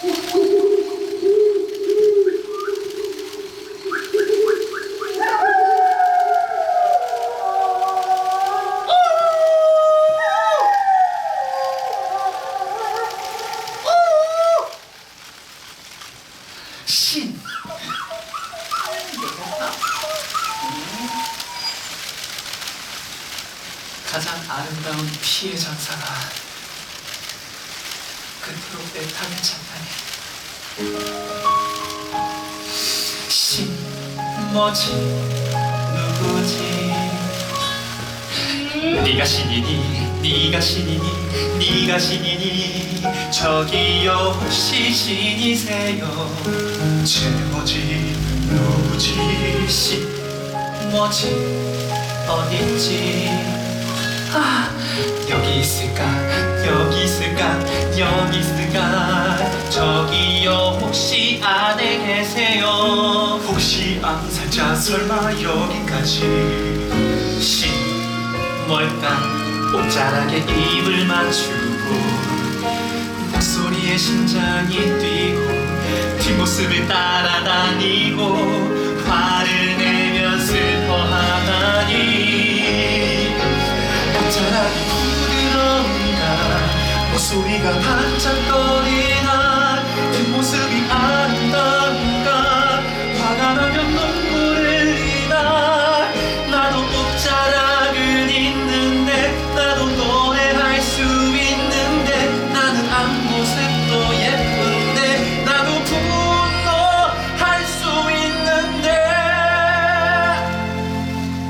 신. 가장 아름다운 피해 전사가 끝으로 내 탕을 찬다네. 신 뭐지? 누구지? 네가 신이니 네가 신이니 네가 신이니. 저기요 혹시 신이세요? 제뭐지 누구지? 신 뭐지? 어딨지 있을까 저기요 혹시 안에 계세요? 혹시 암살자 설마 여기까지. 신 뭘까? 옷자락에 입을 맞추고 목소리에 심장이 뛰고 뒷모습을 따라다니고 화를 내며 슬퍼하다니. 옷자락이 소리가 반짝거리나 뒷모습이 아름다운가? 화가 나면 눈물을 흘리나? 나도 옷자락은 있는데 나도 노래할 수 있는데 나는 앞모습도 예쁜데 나도 분노할 수 있는데.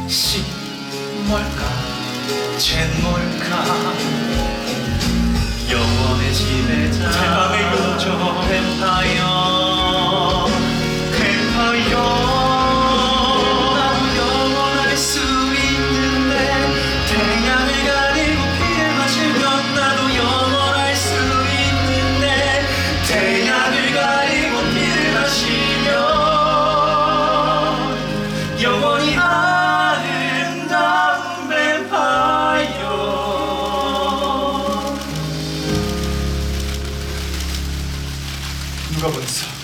시 뭘까? 쟨 뭘까 영원의 지배자 보냈어?